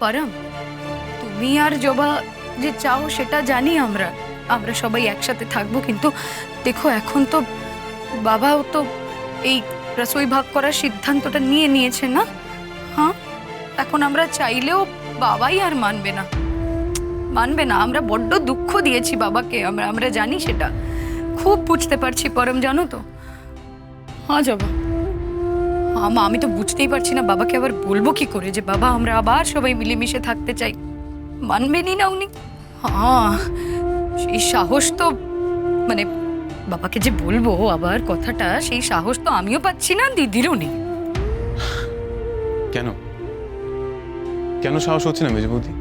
পরম, তুমি আর জবা যে চাও সেটা জানি আমরা। আমরা সবাই একসাথে থাকব, কিন্তু দেখো এখন তো বাবাও তো এই রসোই ভাগ করার সিদ্ধান্তটা নিয়ে নিয়েছে না? হ্যাঁ? এখন আমরা চাইলেও বাবাই আর মানবে না। মানবে না, আমরা বড্ড দুঃখ দিয়েছি বাবাকে, আমরা আমরা জানি সেটা। খুব বুঝতে পারছি পরম, জানো তো? হ্যাঁ জবা। আমা আমি তো বুঝতেই পারছি না বাবাকে আবার বলব কি করে যে বাবা, আমরা আবার সবাই মিলেমিশে থাকতে চাই। মানবেনই না উনি? হ্যাঁ সেই সাহস তো মানে বাবাকে যে বলব আবার কথাটা, সেই সাহস তো আমিও পাচ্ছি না, দিদিরও নেই। কেন? কেন সাহস হচ্ছে না মেজবৌদি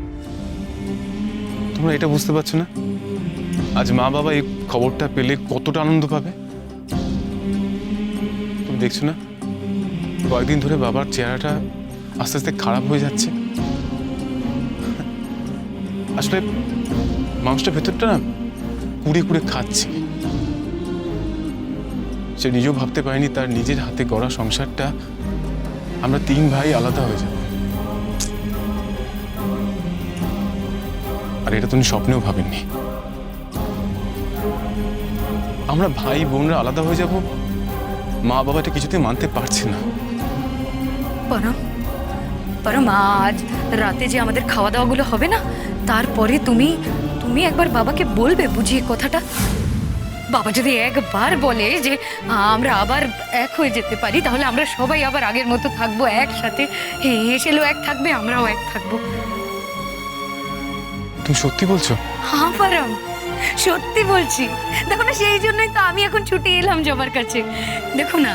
তোমরা এটা বুঝতে পারছ না? আজ মা বাবা এই খবরটা পেলে কতটা আনন্দ পাবে? তুমি দেখছ না? কয়েকদিন ধরে বাবার চেহারাটা আস্তে আস্তে খারাপ হয়ে যাচ্ছে। আসলে মানুষটা ভেতরটা না কুড়ে কুড়ে খাচ্ছে। সে নিজেও ভাবতে পারেনি তার নিজের হাতে গড়া সংসারটা আমরা তিন ভাই আলাদা হয়ে যাব। আর এটা তুমি স্বপ্নেও ভাবেননি। আমরা ভাই বোনরা আলাদা হয়ে যাব মা বাবা এটা কিছুতেই মানতে পারছে না। পরম পরম আজ রাতে যে আমাদের খাওয়া দাওয়াগুলো হবে না তারপরে তুমি তুমি একবার বাবাকে বলবে বুঝিয়ে কথাটা? বাবা যদি একবার বলে যে আমরা আবার এক হয়ে যেতে পারি তাহলে আমরা সবাই আবার আগের মতো থাকব একসাথে। হেসেলেও এক থাকবে আমরাও এক থাকব। তুমি সত্যি বলছো? হ্যাঁ পারম। সত্যি বলছি। দেখো না, সেই জন্যই তো আমি এখন ছুটে এলাম জবার কাছে। দেখো না,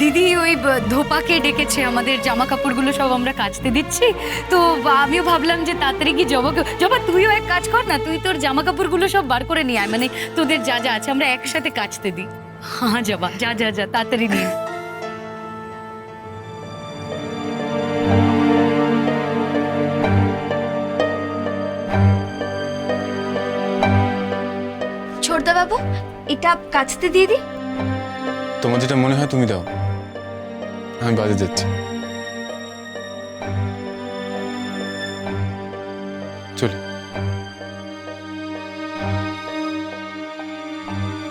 দিদি ওই ধোপাকে ডেকেছে, আমাদের জামা কাপড়গুলো সব আমরা কাচতে দিচ্ছি। তো আমিও ভাবলাম যে তাড়াতাড়ি কি জবাকে, জবা, তুইও এক কাজ কর না, তুই তোর জামা কাপড়গুলো সব বার করে নিয়ে আয় মানে তোদের যা যা আছে আমরা একসাথে কাচতে দিই। হ্যাঁ জবা, যা যা যা, তাড়াতাড়ি নিয়ে আয়। ছোটদা বাবু এটা কাছতে দিয়ে দি তোমার যেটা মনে হয় তুমি দাও। আমি বাজে যাচ্ছি চলি।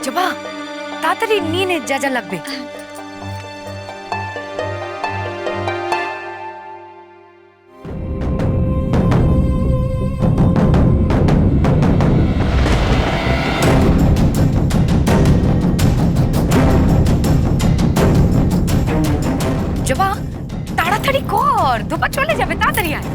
জবা তাড়াতাড়ি নিয়ে নে যা যা লাগবে। জবা তাড়াতাড়ি কর ধোপা চলে যাবে তাড়াতাড়ি আয়।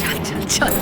চল চল চল।